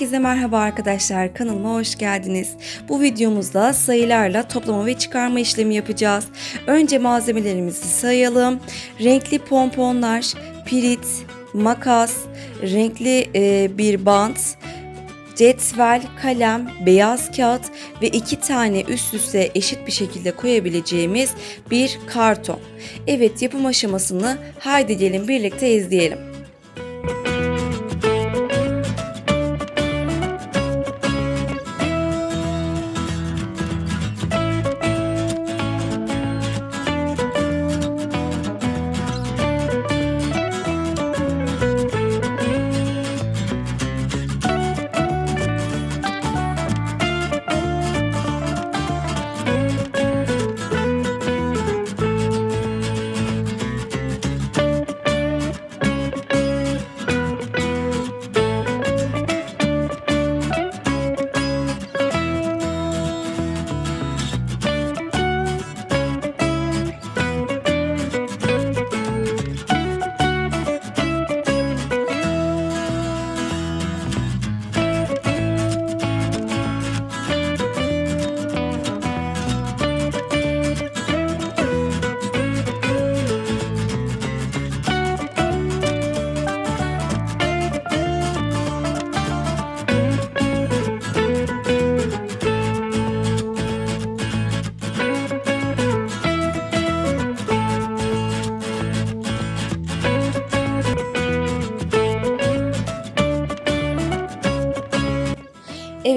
Herkese merhaba arkadaşlar. Kanalıma hoş geldiniz. Bu videomuzda sayılarla toplama ve çıkarma işlemi yapacağız. Önce malzemelerimizi sayalım. Renkli pomponlar, pirit, makas, renkli e, bir bant, cetvel, kalem, beyaz kağıt ve iki tane üst üste eşit bir şekilde koyabileceğimiz bir karton. Evet yapım aşamasını haydi gelin birlikte izleyelim.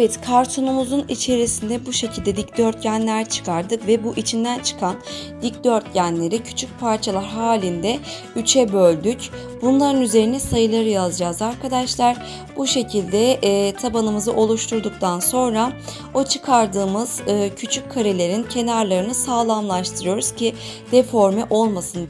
Evet kartonumuzun içerisinde bu şekilde dikdörtgenler çıkardık ve bu içinden çıkan dikdörtgenleri küçük parçalar halinde 3'e böldük. Bunların üzerine sayıları yazacağız arkadaşlar. Bu şekilde e, tabanımızı oluşturduktan sonra o çıkardığımız e, küçük karelerin kenarlarını sağlamlaştırıyoruz ki deforme olmasın.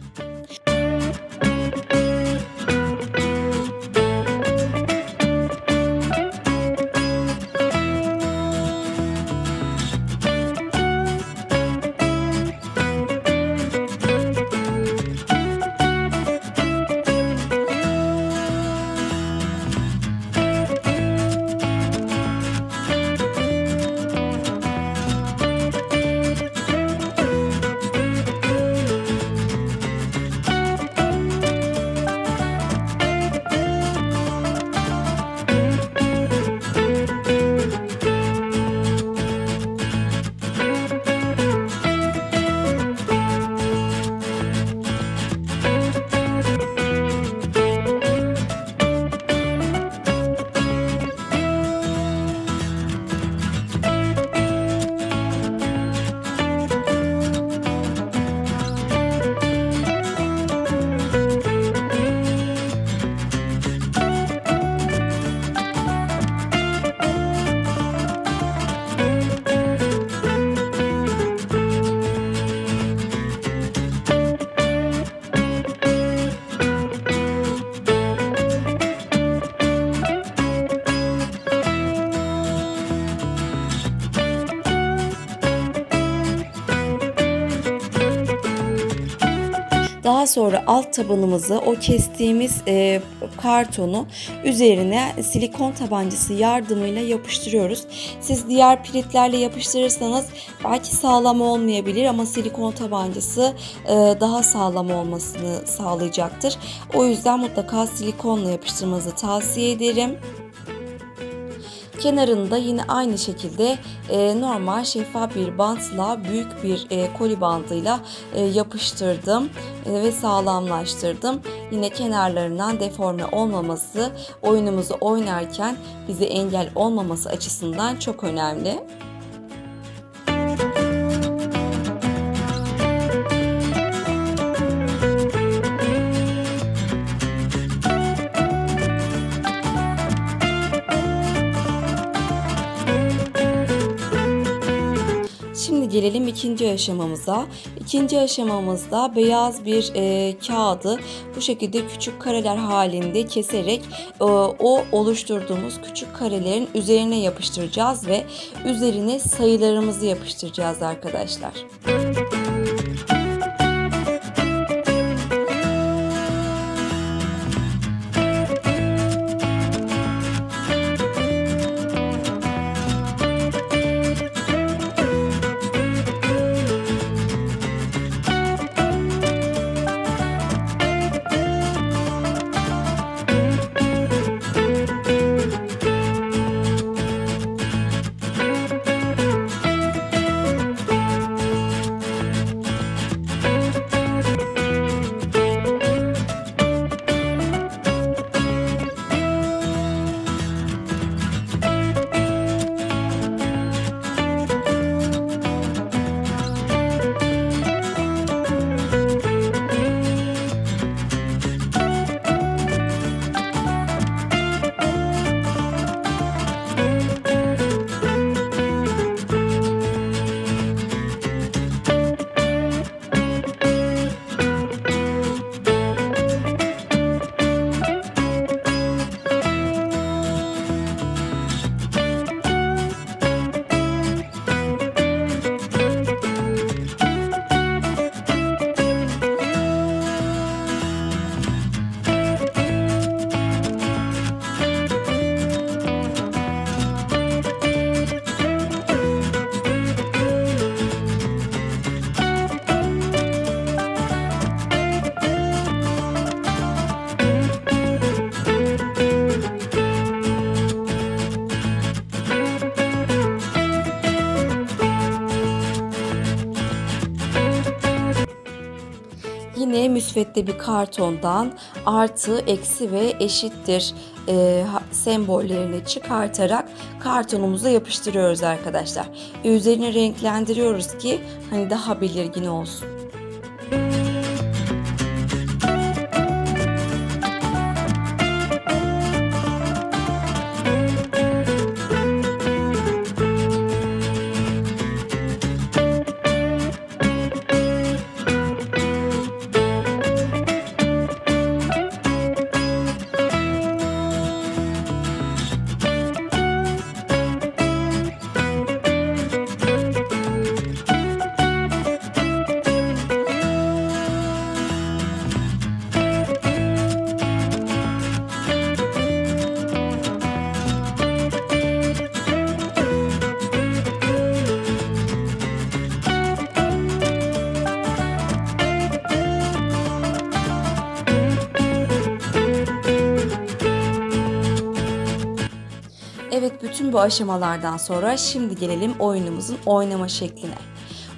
Daha sonra alt tabanımızı o kestiğimiz e, kartonu üzerine silikon tabancası yardımıyla yapıştırıyoruz. Siz diğer piritlerle yapıştırırsanız belki sağlam olmayabilir ama silikon tabancası e, daha sağlam olmasını sağlayacaktır. O yüzden mutlaka silikonla yapıştırmanızı tavsiye ederim. Kenarında yine aynı şekilde e, normal şeffaf bir bantla büyük bir e, koli bandıyla e, yapıştırdım e, ve sağlamlaştırdım. Yine kenarlarından deforme olmaması oyunumuzu oynarken bize engel olmaması açısından çok önemli. Gelelim ikinci aşamamıza. İkinci aşamamızda beyaz bir e, kağıdı bu şekilde küçük kareler halinde keserek e, o oluşturduğumuz küçük karelerin üzerine yapıştıracağız ve üzerine sayılarımızı yapıştıracağız arkadaşlar. Müsvedde bir kartondan artı, eksi ve eşittir e, sembollerini çıkartarak kartonumuza yapıştırıyoruz arkadaşlar. Üzerini renklendiriyoruz ki hani daha belirgin olsun. Evet bütün bu aşamalardan sonra şimdi gelelim oyunumuzun oynama şekline.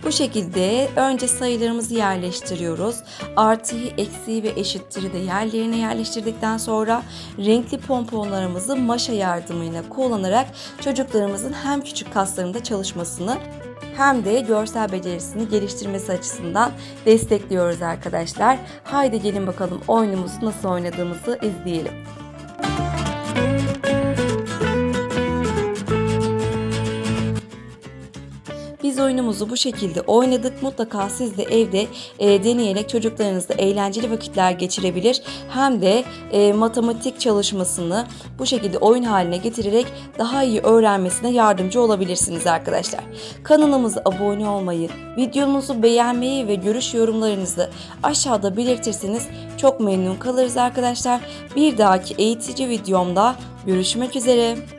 Bu şekilde önce sayılarımızı yerleştiriyoruz. Artıyı, eksiği ve eşittir'i de yerlerine yerleştirdikten sonra renkli pomponlarımızı maşa yardımıyla kullanarak çocuklarımızın hem küçük kaslarında çalışmasını hem de görsel becerisini geliştirmesi açısından destekliyoruz arkadaşlar. Haydi gelin bakalım oyunumuzu nasıl oynadığımızı izleyelim. Biz oyunumuzu bu şekilde oynadık. Mutlaka siz de evde e, deneyerek çocuklarınızla eğlenceli vakitler geçirebilir. Hem de e, matematik çalışmasını bu şekilde oyun haline getirerek daha iyi öğrenmesine yardımcı olabilirsiniz arkadaşlar. Kanalımıza abone olmayı, videomuzu beğenmeyi ve görüş yorumlarınızı aşağıda belirtirseniz çok memnun kalırız arkadaşlar. Bir dahaki eğitici videomda görüşmek üzere.